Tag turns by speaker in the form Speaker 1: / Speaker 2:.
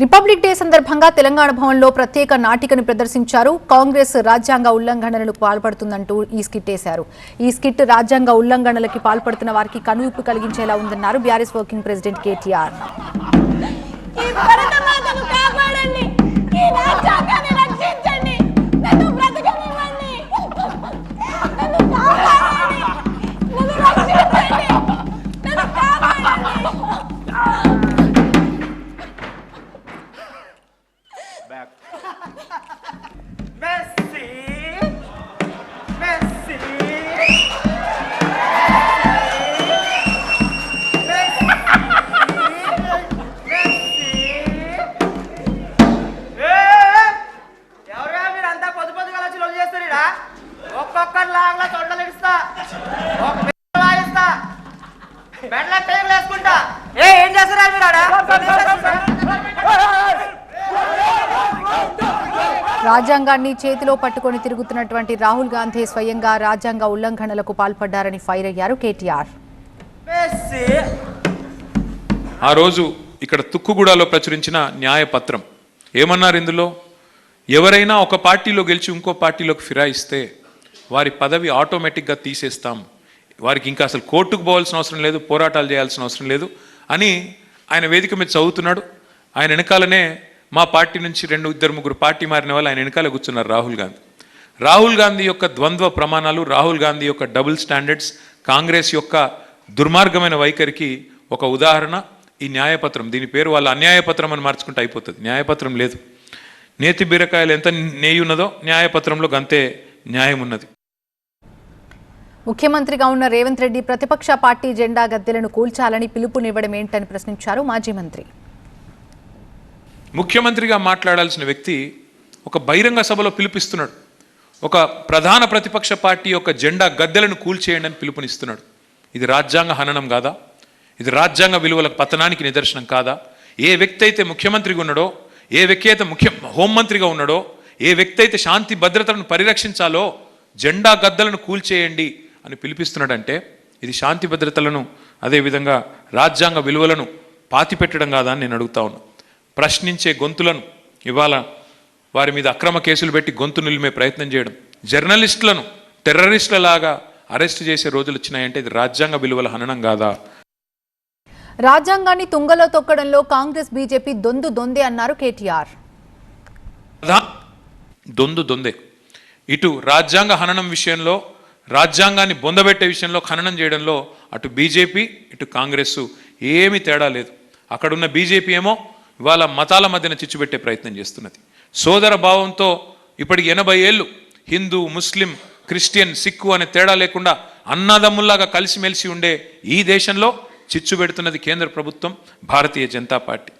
Speaker 1: Republic day సందర్భంగా తెలంగాణ భవన్లో ప్రత్యేక నాటికను ప్రదర్శించారు. కాంగ్రెస్ రాజ్యాంగ ఉల్లంఘనలకు పాల్పడుతుందంటూ ఈ స్కిట్ వేశారు. ఈ స్కిట్ రాజ్యాంగ ఉల్లంఘనలకి పాల్పడుతున్న వారికి కనువిప్పు కలిగించేలా ఉందన్నారు. BRS working president KTR.
Speaker 2: వేసుకుంటా. ఏ ఏం చేస్తారా మీరు ఆడ?
Speaker 1: రాజ్యాంగాన్ని చేతిలో పట్టుకొని తిరుగుతున్నటువంటి రాహుల్ గాంధీ స్వయంగా రాజ్యాంగ ఉల్లంఘనలకు పాల్పడ్డారని ఫైర్ అయ్యారు కేటీఆర్.
Speaker 3: ఆ రోజు ఇక్కడ తుక్కుగూడలో ప్రచురించిన న్యాయపత్రం. ఏమన్నారు ఇందులో? ఎవరైనా ఒక పార్టీలో గెలిచి ఇంకో పార్టీలోకి ఫిరాయిస్తే వారి పదవి ఆటోమేటిక్గా తీసేస్తాం. వారికి ఇంకా అసలు కోర్టుకు పోవాల్సిన అవసరం లేదు పోరాటాలు చేయాల్సిన అవసరం లేదు అని ఆయన వేదిక మీద చదువుతున్నాడు. ఆయన వెనకాలనే మా పార్టీ నుంచి రెండు ఇద్దరు ముగ్గురు పార్టీ మారిన వాళ్ళు ఆయన వెనకాల కూర్చున్నారు రాహుల్ గాంధీ. రాహుల్ గాంధీ యొక్క ద్వంద్వ ప్రమాణాలు రాహుల్ గాంధీ యొక్క డబుల్ స్టాండర్డ్స్ కాంగ్రెస్ యొక్క దుర్మార్గమైన వైఖరికి ఒక ఉదాహరణ ఈ న్యాయపత్రం. దీని పేరు వాళ్ళ అన్యాయపత్రం అని మార్చుకుంటే అయిపోతుంది. న్యాయపత్రం లేదు. నేతి బీరకాయలు ఎంత నెయ్యి ఉన్నదో న్యాయపత్రంలో అంతే న్యాయం ఉన్నది
Speaker 1: ముఖ్యమంత్రిగా ఉన్న రేవంత్ రెడ్డి ప్రతిపక్ష పార్టీ జెండా గద్దెలను కూల్చాలని పిలుపునివ్వడం ఏంటని ప్రశ్నించారు మాజీ మంత్రి.
Speaker 3: ముఖ్యమంత్రిగా మాట్లాడాల్సిన వ్యక్తి ఒక బహిరంగ సభలో పిలుపిస్తున్నాడు ఒక ప్రధాన ప్రతిపక్ష పార్టీ యొక్క జెండా గద్దెలను కూల్చేయండి అని పిలుపునిస్తున్నాడు. ఇది రాజ్యాంగ హననం కాదా? ఇది రాజ్యాంగ విలువల పతనానికి నిదర్శనం కాదా? ఏ వ్యక్తి అయితే ముఖ్యమంత్రిగా ఉన్నాడో ఏ వ్యక్తి అయితే ముఖ్య హోంమంత్రిగా ఉన్నాడో ఏ వ్యక్తి అయితే శాంతి భద్రతలను పరిరక్షించాలో జెండా గద్దలను కూల్చేయండి అని పిలిపిస్తున్నాడంటే ఇది శాంతి భద్రతలను అదేవిధంగా రాజ్యాంగ విలువలను పాతిపెట్టడం కాదా అని నేను అడుగుతా ఉన్నా. ప్రశ్నించే గొంతులను ఇవాళ వారి మీద అక్రమ కేసులు పెట్టి గొంతు నిలిమే ప్రయత్నం చేయడం జర్నలిస్టులను టెర్రరిస్టులలాగా అరెస్ట్ చేసే రోజులు వచ్చినాయంటే ఇది రాజ్యాంగ విలువల హననం కాదా?
Speaker 1: రాజ్యాంగాన్ని తుంగలో తొక్కడంలో కాంగ్రెస్ బీజేపీ దొందు దొందే అన్నారు కేటీఆర్.
Speaker 3: దొందు దొందే. ఇటు రాజ్యాంగ హననం విషయంలో రాజ్యాంగాన్ని బొందబెట్టే విషయంలో ఖననం చేయడంలో అటు బీజేపీ ఇటు కాంగ్రెస్ ఏమీ తేడా లేదు. అక్కడున్న బీజేపీ ఏమో ఇవాళ మతాల మధ్యన చిచ్చుపెట్టే ప్రయత్నం చేస్తున్నది. సోదర భావంతో ఇప్పటికి ఎనభై ఏళ్ళు హిందూ ముస్లిం క్రిస్టియన్ సిక్కు అనే తేడా లేకుండా అన్నదమ్ముల్లాగా కలిసిమెలిసి ఉండే ఈ దేశంలో చిచ్చు పెడుతున్నది కేంద్ర ప్రభుత్వం భారతీయ జనతా పార్టీ.